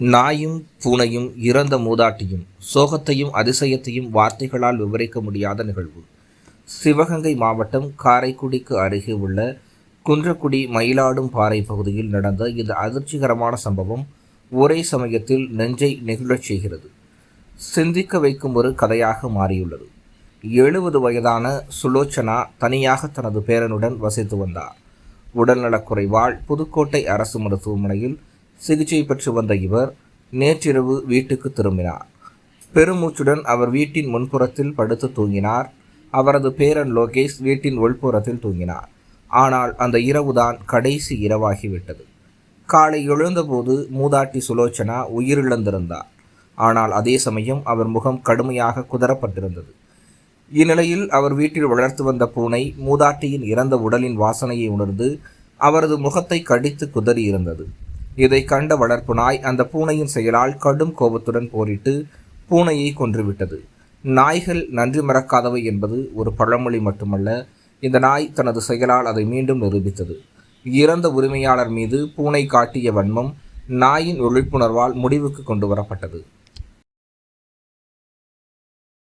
நாயும் பூனையும் இறந்த மூதாட்டியும் சோகத்தையும் அதிசயத்தையும் வார்த்தைகளால் விவரிக்க முடியாத நிகழ்வு. சிவகங்கை மாவட்டம் காரைக்குடிக்கு அருகே உள்ள குன்றக்குடி மயிலாடும் பாறை பகுதியில் நடந்த இந்த அதிர்ச்சிகரமான சம்பவம் ஒரே சமயத்தில் நெஞ்சை நெகிழச் செய்கிறது. சிந்திக்க வைக்கும் ஒரு கதையாக மாறியுள்ளது. எழுபது வயதான சுலோச்சனா தனியாக தனது பேரனுடன் வசித்து வந்தார். உடல்நலக்குறைவால் புதுக்கோட்டை அரசு மருத்துவமனையில் சிகிச்சை பெற்று வந்த இவர் நேற்றிரவு வீட்டுக்கு திரும்பினார். பெருமூச்சுடன் அவர் வீட்டின் முன்புறத்தில் படுத்து தூங்கினார். அவரது பேரன் லோகேஷ் வீட்டின் உள்புறத்தில் தூங்கினார். ஆனால் அந்த இரவுதான் கடைசி இரவாகிவிட்டது. காலை எழுந்தபோது மூதாட்டி சுலோச்சனா உயிரிழந்திருந்தார். ஆனால் அதே சமயம் அவர் முகம் கடுமையாக குதறப்பட்டிருந்தது. இந்நிலையில் அவர் வீட்டில் வளர்த்து வந்த பூனை மூதாட்டியின் இறந்த உடலின் வாசனையை உணர்ந்து அவரது முகத்தை கடித்து குதறியிருந்தது. இதை கண்ட வளர்ப்பு நாய் அந்த பூனையின் செயலால் கடும் கோபத்துடன் போரிட்டு பூனையை கொன்றுவிட்டது. நாய்கள் நன்றி மறக்காதவை என்பது ஒரு பழமொழி மட்டுமல்ல இந்த நாய் தனது செயலால் அதை மீண்டும் நிரூபித்தது. இறந்த உரிமையாளர் மீது பூனை காட்டிய வன்மம் நாயின் ஒழிப்புணர்வால் முடிவுக்கு கொண்டு வரப்பட்டது.